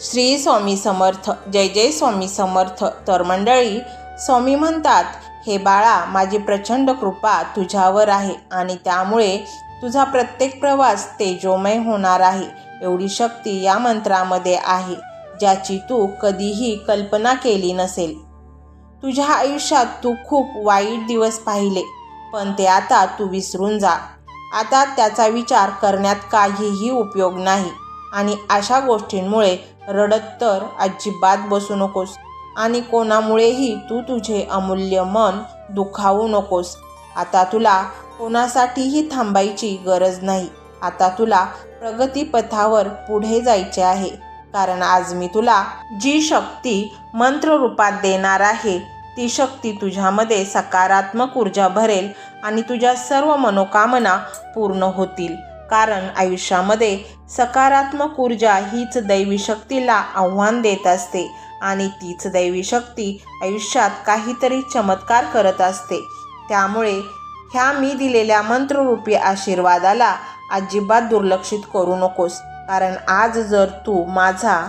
श्री स्वामी समर्थ जय जय स्वामी समर्थ तर मंडळी स्वामी म्हणतात हे बाळा माझी प्रचंड कृपा तुझ्यावर आहे आणि त्यामुळे तुझा प्रत्येक प्रवास तेजोमय होणार आहे. एवढी शक्ती या मंत्रामध्ये आहे ज्याची तू कधीही कल्पना केली नसेल. तुझ्या आयुष्यात तू खूप वाईट दिवस पाहिले पण ते आता तू विसरून जा. आता त्याचा विचार करण्यात काहीही उपयोग नाही आणि अशा गोष्टींमुळे रडत तर अजिबात बसू नकोस. आणि कोणामुळेही तू तुझे अमूल्य मन दुखावू नकोस. आता तुला कोणासाठीही थांबायची गरज नाही. आता तुला प्रगतीपथावर पुढे जायचे आहे. कारण आज मी तुला जी शक्ती मंत्ररूपात देणार आहे ती शक्ती तुझ्यामध्ये सकारात्मक ऊर्जा भरेल आणि तुझ्या सर्व मनोकामना पूर्ण होतील. कारण आयुष्यामध्ये सकारात्मक ऊर्जा हीच दैवी शक्तीला आव्हान देत असते आणि तीच दैवी शक्ती आयुष्यात काहीतरी चमत्कार करत असते. त्यामुळे ह्या मी दिलेल्या मंत्ररूपी आशीर्वादाला अजिबात दुर्लक्षित करू नकोस. कारण आज जर तू माझा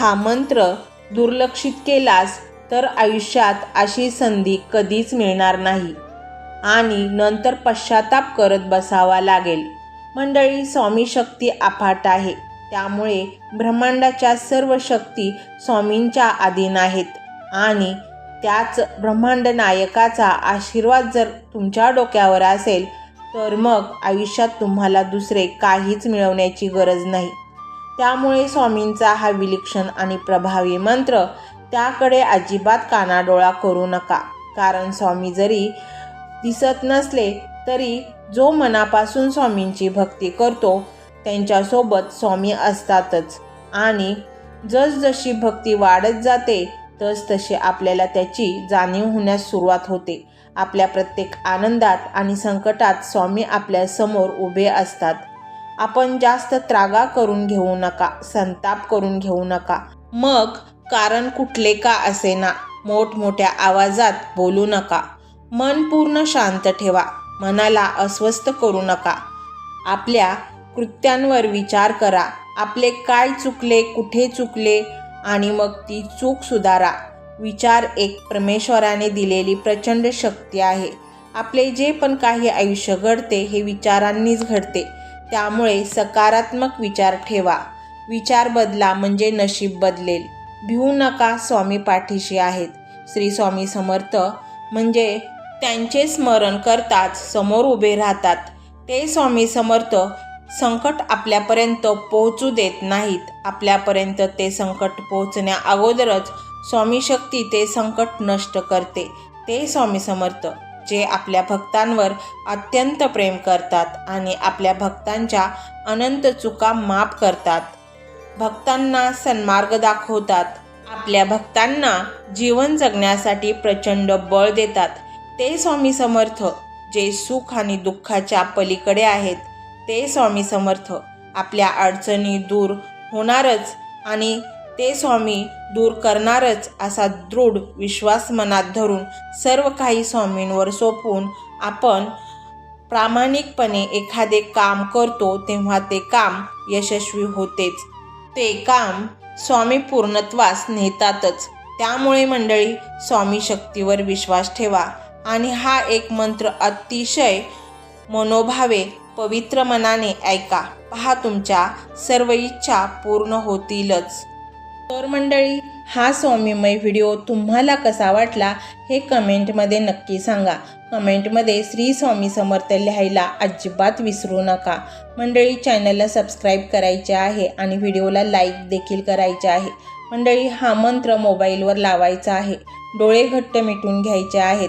हा मंत्र दुर्लक्षित केलास तर आयुष्यात अशी संधी कधीच मिळणार नाही. आणि नंतर पश्चाताप करत बसावा लागेल. मंडळी स्वामी शक्ती अफाट आहे. त्यामुळे ब्रह्मांडाच्या सर्व शक्ती स्वामींच्या अधीन आहेत. आणि त्याच ब्रह्मांड नायकाचा आशीर्वाद जर तुमच्या डोक्यावर असेल तर मग आयुष्यात तुम्हाला दुसरे काहीच मिळवण्याची गरज नाही. त्यामुळे स्वामींचा हा विलक्षण आणि प्रभावी मंत्र त्याकडे अजिबात कानाडोळा करू नका. कारण स्वामी जरी दिसत नसले तरी जो मनापासून स्वामींची भक्ती करतो त्यांच्यासोबत स्वामी असतातच. आणि जसजशी भक्ती वाढत जाते तसतशी आपल्याला त्याची जाणीव होण्यास सुरुवात होते. आपल्या प्रत्येक आनंदात आणि संकटात स्वामी आपल्यासमोर उभे असतात. आपण जास्त त्रागा करून घेऊ नका संताप करून घेऊ नका. मग कारण कुठले का असेना मोठमोठ्या आवाजात बोलू नका. मन पूर्ण शांत ठेवा. मनाला अस्वस्थ करू नका. आपल्या कृत्यांवर विचार करा. आपले काय चुकले कुठे चुकले आणि मग ती चूक सुधारा. विचार एक परमेश्वराने दिलेली प्रचंड शक्ती आहे. आपले जे पण काही आयुष्य घडते हे विचारांनीच घडते. त्यामुळे सकारात्मक विचार ठेवा. विचार बदला म्हणजे नशीब बदलेल. भिवू नका स्वामी पाठीशी आहेत. श्री स्वामी समर्थ म्हणजे त्यांचे स्मरण करताच समोर उभे राहतात. ते स्वामी समर्थ संकट आपल्यापर्यंत पोहोचू देत नाहीत. आपल्यापर्यंत ते संकट पोहोचण्या अगोदरच स्वामी शक्ती ते संकट नष्ट करते. ते स्वामी समर्थ जे आपल्या भक्तांवर अत्यंत प्रेम करतात आणि आपल्या भक्तांच्या अनंत चुका माफ करतात. भक्तांना सन्मार्ग दाखवतात. आपल्या भक्तांना जीवन जगण्यासाठी प्रचंड बळ देतात. ते स्वामी समर्थ जे सुख आणि दुःखाच्या पलीकडे आहेत ते स्वामी समर्थ. आपल्या अडचणी दूर होणारच आणि ते स्वामी दूर करणारच असा दृढ विश्वास मनात धरून सर्व काही स्वामींवर सोपवून आपण प्रामाणिकपणे एखादे काम करतो तेव्हा ते काम यशस्वी होतेच. ते काम स्वामी पूर्णत्वास नेतातच. त्यामुळे मंडळी स्वामी शक्तीवर विश्वास ठेवा. आणि हा एक मंत्र अतिशय मनोभावे पवित्र मनाने ऐका. पहा तुमच्या सर्व इच्छा पूर्ण होतीलच. तर मंडळी हा स्वामीमय व्हिडिओ तुम्हाला कसा वाटला हे कमेंटमध्ये नक्की सांगा. कमेंटमध्ये श्री स्वामी समर्थ लिहायला अजिबात विसरू नका. मंडळी चॅनलला सबस्क्राईब करायचे आहे आणि व्हिडिओला लाईक देखील करायचे आहे. मंडळी हा मंत्र मोबाईलवर लावायचा आहे. डोळे घट्ट मिटून घ्यायचे आहेत.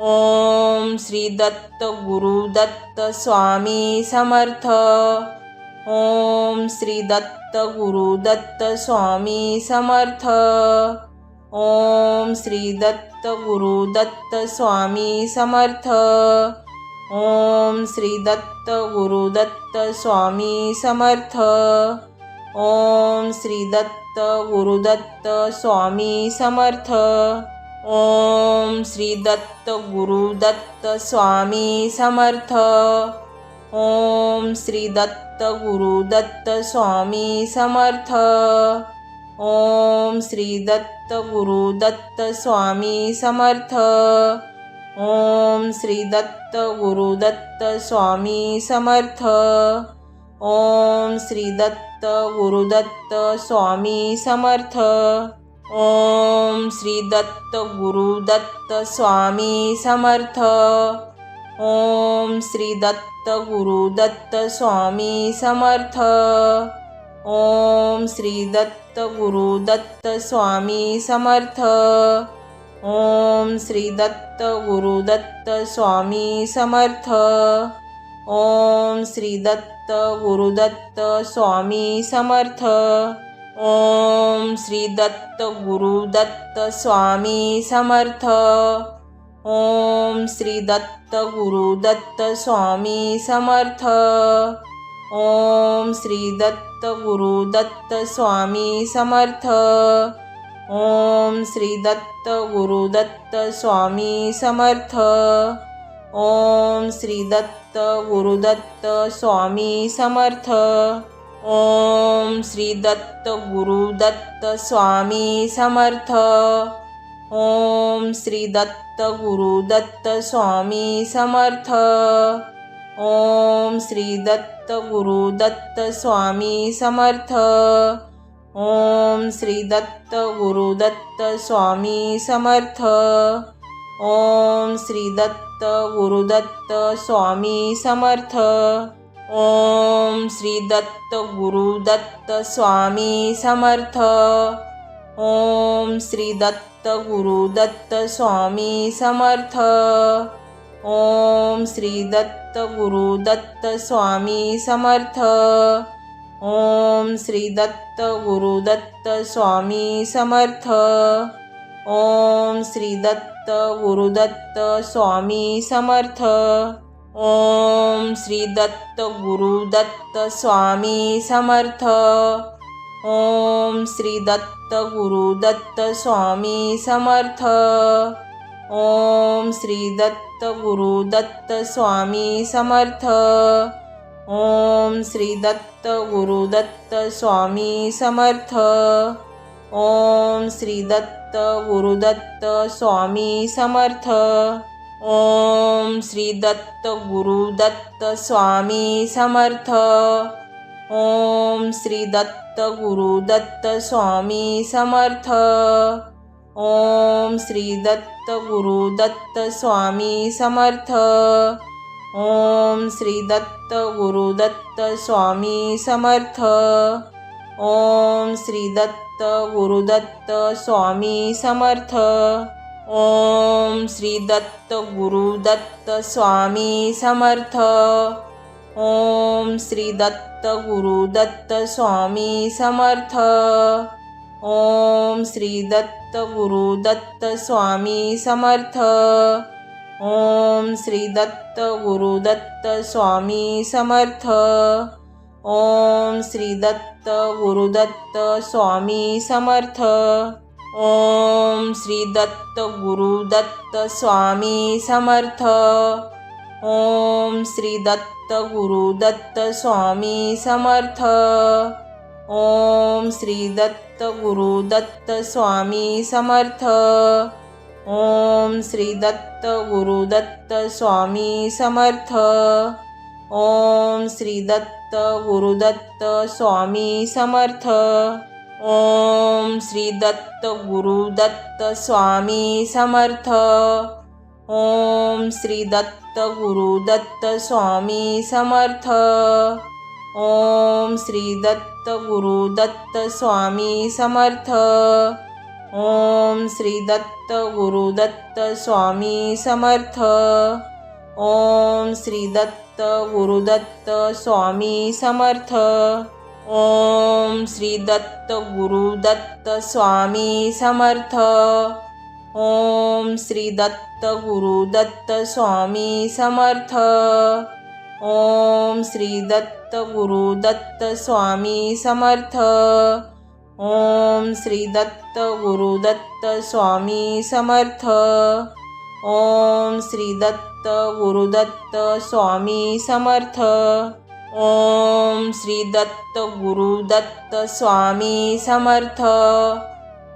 ओम श्री दत्त गुरु दत्त स्वामी समर्थ ओम श्री दत्त गुरु दत्त स्वामी समर्थ ओम श्री दत्त गुरु दत्त स्वामी समर्थ ओम श्री दत्त गुरु दत्त स्वामी समर्थ ओम श्री दत्त गुरु दत्त स्वामी समर्थ ओम श्री दत्त गुरु दत्त स्वामी समर्थ. ओम श्री दत्त गुरु दत्त स्वामी समर्थ. ओम श्री दत्त गुरु दत्त स्वामी समर्थ. ओम श्री दत्त गुरु दत्त स्वामी समर्थ. ओम श्री दत्त गुरुदत्त स्वामी समर्थ. ओम श्री दत्त गुरु दत्त स्वामी समर्थ ओम श्री दत्त गुरु दत्त स्वामी समर्थ ओम श्री दत्त गुरु दत्त स्वामी समर्थ ओम श्री दत्त गुरु दत्त स्वामी समर्थ ओम श्री दत्त गुरु दत्त स्वामी समर्थ ओम श्री दत्त गुरु दत्त स्वामी समर्थ। ओम श्री दत्त गुरु दत्त स्वामी समर्थ। ओम श्री दत्त गुरु दत्त स्वामी समर्थ। ओम श्री दत्त गुरु दत्त स्वामी समर्थ। ओम श्री दत्त गुरु दत्त स्वामी समर्थ। ओम श्री दत्त गुरु दत्त स्वामी समर्थ। ओम श्री दत्त गुरु दत्त स्वामी समर्थ। ओम श्री दत्त गुरु दत्त स्वामी समर्थ। ओम श्री दत्त गुरु दत्त स्वामी समर्थ। ओम श्री दत्त गुरु दत्त स्वामी समर्थ। ओम श्री दत्त गुरु दत्त स्वामी समर्थ ओम श्री दत्त गुरु दत्त स्वामी समर्थ ओम श्री दत्त गुरु दत्त स्वामी समर्थ ओम श्री दत्त गुरु दत्त स्वामी समर्थ ओम श्री दत्त गुरु दत्त स्वामी समर्थ ओम श्री दत्त गुरु दत्त स्वामी समर्थ। ओम श्री दत्त गुरु दत्त स्वामी समर्थ। ओम श्री दत्त गुरु दत्त स्वामी समर्थ। ओम श्री दत्त गुरु दत्त स्वामी समर्थ। ओम श्री दत्त गुरु दत्त स्वामी समर्थ। ओम श्री दत्त गुरु दत्त स्वामी समर्थ। ओम श्री दत्त गुरु दत्त स्वामी समर्थ। ओम श्री दत्त गुरु दत्त स्वामी समर्थ। ओम श्री दत्त गुरु दत्त स्वामी समर्थ। ओम श्री दत्त गुरु दत्त स्वामी समर्थ। ओम श्री दत्त गुरु दत्त स्वामी समर्थ ओम श्री दत्त गुरु दत्त स्वामी समर्थ ओम श्री दत्त गुरु दत्त स्वामी समर्थ ओम श्री दत्त गुरु दत्त स्वामी समर्थ ओम श्री दत्त गुरु दत्त स्वामी समर्थ ओम श्री दत्त गुरु दत्त स्वामी समर्थ। ओम श्री दत्त गुरु दत्त स्वामी समर्थ। ओम श्री दत्त गुरु दत्त स्वामी समर्थ। ओम श्री दत्त गुरु दत्त स्वामी समर्थ। ओम श्री दत्त गुरुदत्त स्वामी समर्थ। ओम श्री दत्त गुरु दत्त स्वामी समर्थ ओम श्री दत्त गुरु दत्त स्वामी समर्थ ओम श्री दत्त गुरु दत्त स्वामी समर्थ ओम श्री दत्त गुरु दत्त स्वामी समर्थ ओम श्री दत्त गुरु दत्त स्वामी समर्थ ओम श्री दत्त गुरु दत्त स्वामी समर्थ। ओम श्री दत्त गुरु दत्त स्वामी समर्थ। ओम श्री दत्त गुरु दत्त स्वामी समर्थ। ओम श्री दत्त गुरु दत्त स्वामी समर्थ। ओम श्री दत्त गुरु दत्त स्वामी समर्थ। ओम श्री दत्त गुरु दत्त स्वामी समर्थ।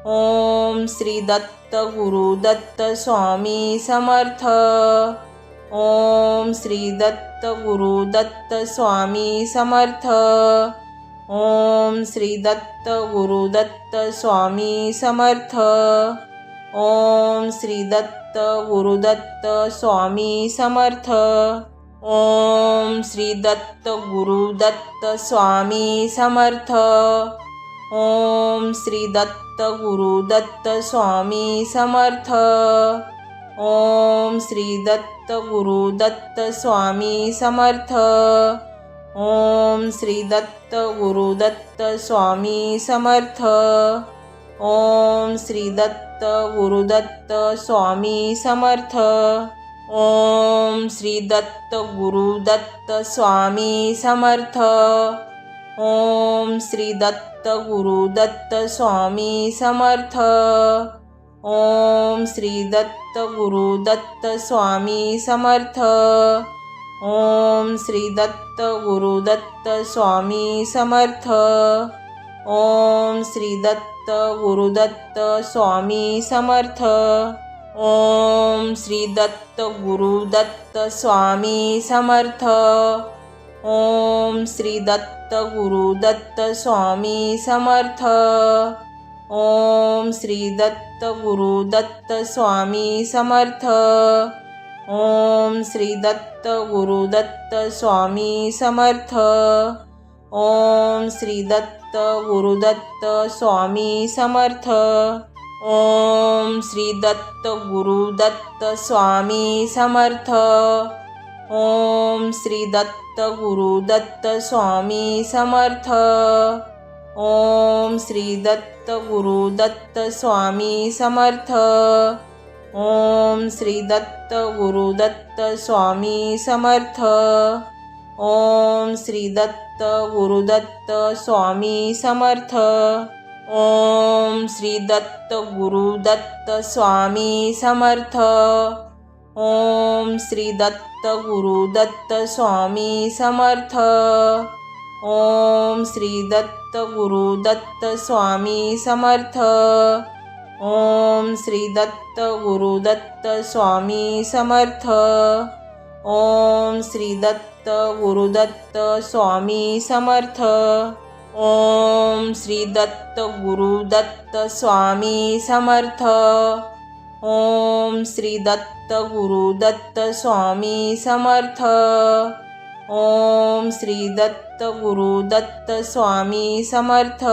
ओम श्री दत्त गुरु दत्त स्वामी समर्थ। ओम श्री दत्त गुरु दत्त स्वामी समर्थ। ओम श्री दत्त गुरु दत्त स्वामी समर्थ। ओम श्री दत्त गुरुदत्त स्वामी समर्थ। ओम श्री दत्त गुरु दत्त स्वामी समर्थ। ओम श्री दत्त गुरु दत्त स्वामी समर्थ। ओम श्री दत्त गुरु दत्त स्वामी समर्थ। ओम श्री दत्त गुरु दत्त स्वामी समर्थ। ओम श्री दत्त गुरु दत्त स्वामी समर्थ। ओम श्री दत्त गुरु दत्त स्वामी समर्थ। ओम श्री दत्त गुरु दत्त स्वामी समर्थ। ओम श्री दत्त गुरु दत्त स्वामी समर्थ। ओम श्री दत्त गुरु दत्त स्वामी समर्थ। ओम श्री दत्त गुरु दत्त स्वामी समर्थ। ओम श्री दत्त गुरु दत्त स्वामी समर्थ। ओम श्री दत्त गुरु दत्त स्वामी समर्थ। ओम श्री दत्त गुरु दत्त स्वामी समर्थ। ओम श्री दत्त गुरु दत्त स्वामी समर्थ। ओम श्री दत्त गुरु दत्त स्वामी समर्थ। ओम श्री दत्त गुरु दत्त स्वामी समर्थ। ओम श्री दत्त गुरु दत्त स्वामी समर्थ। ओम श्री दत्त गुरु दत्त स्वामी समर्थ। ओम श्री दत्त गुरु दत्त स्वामी समर्थ। ओम श्री दत्त गुरु दत्त स्वामी समर्थ। ओम श्री दत्त गुरु दत्त स्वामी समर्थ। ओम श्री दत्त गुरु दत्त स्वामी समर्थ। ओम श्री दत्त गुरु दत्त स्वामी समर्थ। ओम श्री दत्त गुरु दत्त स्वामी समर्थ। ओम श्री दत्त गुरुदत्त स्वामी समर्थ। ओम श्री दत्त गुरु दत्त स्वामी समर्थ। ओम श्री दत्त गुरु दत्त स्वामी समर्थ। ओम श्री दत्त गुरु दत्त स्वामी समर्थ।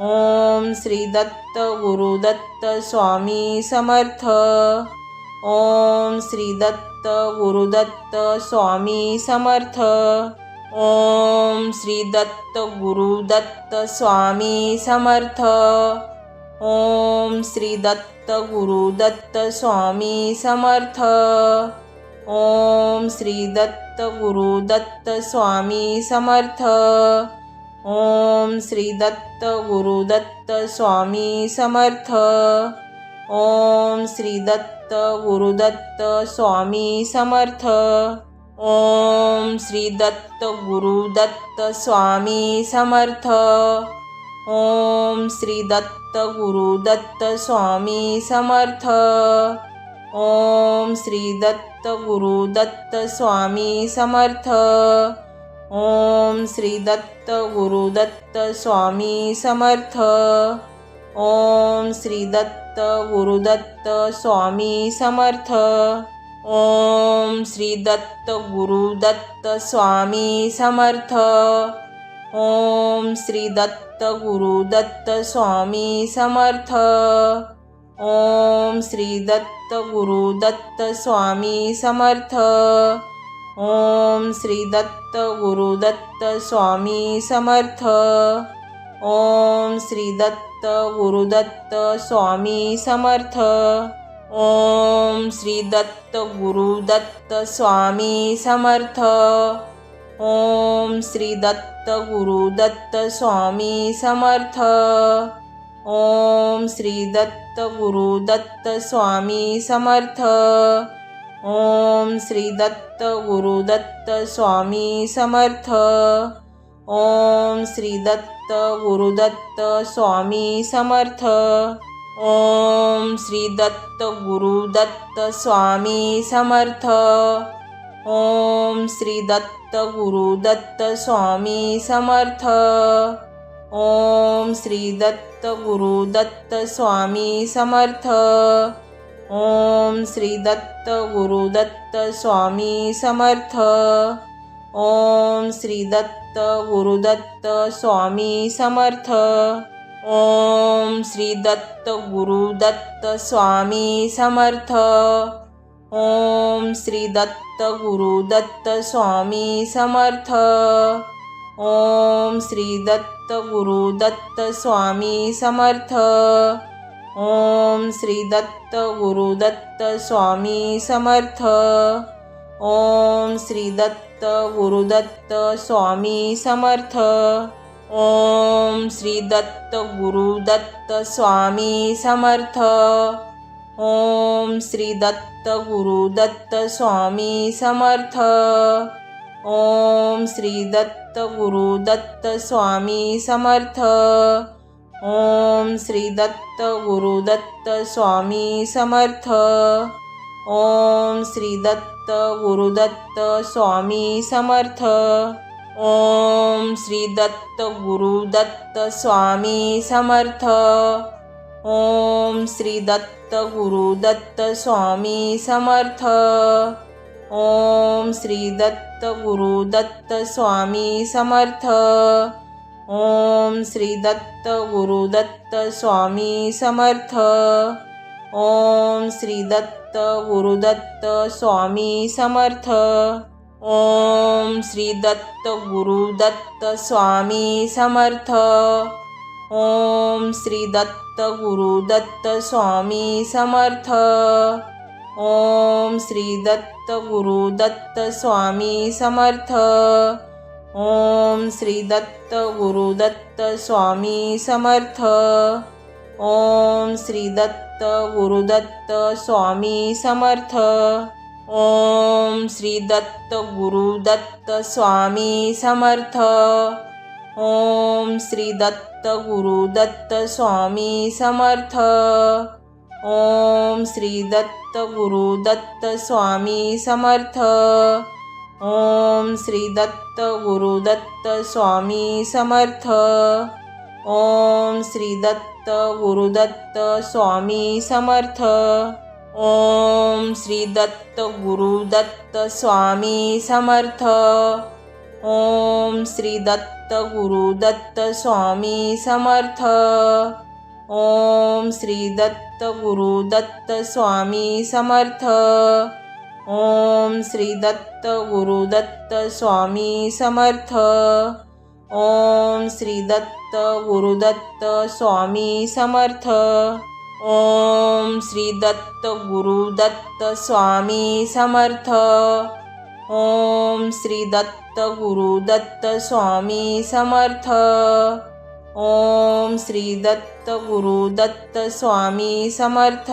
ओम श्री दत्त गुरु दत्त स्वामी समर्थ। ओम श्री दत्त गुरु दत्त स्वामी समर्थ। ओम श्री दत्त गुरु दत्त स्वामी समर्थ। ओम श्री दत्त गुरु दत्त स्वामी समर्थ। ओम श्री दत्त गुरु दत्त स्वामी समर्थ। ओम श्री दत्त गुरु दत्त स्वामी समर्थ। ओम श्री दत्त गुरुदत्त स्वामी समर्थ। ओम श्री दत्त गुरु दत्त स्वामी समर्थ। ओम श्री दत्त गुरु दत्त स्वामी समर्थ। ओम श्री दत्त गुरु दत्त स्वामी समर्थ। ओम श्री दत्त गुरुदत्त स्वामी समर्थ। ओम श्री दत्त गुरुदत्त स्वामी समर्थ। ओम श्री दत्त गुरुदत्त स्वामी समर्थ ओम श्री दत्त गुरुदत्त स्वामी समर्थ ओम श्री दत्त गुरुदत्त स्वामी समर्थ ओम श्री दत्त गुरुदत्त स्वामी समर्थ ओम श्री दत्त गुरुदत्त स्वामी समर्थ ओम श्री दत्त गुरुदत्त स्वामी समर्थ। ओम श्री दत्त गुरुदत्त स्वामी समर्थ। ओम श्री दत्त गुरुदत्त स्वामी समर्थ। ओम श्री दत्त गुरुदत्त स्वामी समर्थ। ओम श्री दत्त गुरुदत्त स्वामी समर्थ। ओम श्री दत्त गुरुदत्त स्वामी समर्थ। ओम श्री दत्त गुरुदत्त स्वामी समर्थ। ओम श्री दत्त गुरुदत्त स्वामी समर्थ। ओम श्री दत्त गुरुदत्त स्वामी समर्थ। ओम श्री दत्त गुरुदत्त स्वामी समर्थ। ओम श्री दत्त गुरुदत्त स्वामी समर्थ। ओम श्री दत्त गुरुदत्त स्वामी समर्थ। ओम श्री दत्त गुरुदत्त स्वामी समर्थ। ओम श्री दत्त गुरुदत्त स्वामी समर्थ। ओम श्री दत्त गुरुदत्त स्वामी समर्थ। ओम श्री दत्त गुरुदत्त स्वामी समर्थ. ओम श्री दत्त गुरुदत्त स्वामी समर्थ. ओम श्री दत्त गुरुदत्त स्वामी समर्थ. ओम श्री दत्त गुरुदत्त स्वामी समर्थ. ओम श्री दत्त गुरुदत्त स्वामी समर्थ. ओम श्री दत्त गुरुदत्त स्वामी समर्थ। ओम श्री दत्त गुरुदत्त स्वामी समर्थ। ओम श्री दत्त गुरुदत्त स्वामी समर्थ। ओम श्री दत्त गुरुदत्त स्वामी समर्थ। ओम श्री दत्त गुरुदत्त स्वामी समर्थ। ओम श्री दत्त गुरुदत्त स्वामी समर्थ। ओम श्री दत्त गुरुदत्त स्वामी समर्थ। ओम श्री दत्त गुरुदत्त स्वामी समर्थ। ओम श्री दत्त गुरुदत्त स्वामी समर्थ। ओम श्री दत्त गुरुदत्त स्वामी समर्थ। ओम श्री दत्त गुरुदत्त स्वामी समर्थ। ओम श्री दत्त गुरुदत्त स्वामी समर्थ। ओम श्री दत्त गुरुदत्त स्वामी समर्थ। ओम श्री दत्त गुरुदत्त स्वामी समर्थ। ओम श्री दत्त गुरुदत्त स्वामी समर्थ। ओम श्री दत्त गुरुदत्त स्वामी समर्थ ओम श्री दत्त गुरुदत्त स्वामी समर्थ ओम श्री दत्त गुरुदत्त स्वामी समर्थ ओम श्री दत्त गुरुदत्त स्वामी समर्थ ओम श्री दत्त गुरुदत्त स्वामी समर्थ ओम श्री दत्त गुरुदत्त स्वामी समर्थ। ओम श्री दत्त गुरुदत्त स्वामी समर्थ। ओम श्री दत्त गुरुदत्त स्वामी समर्थ।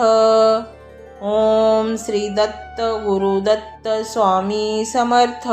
ओम श्री दत्त गुरुदत्त स्वामी समर्थ।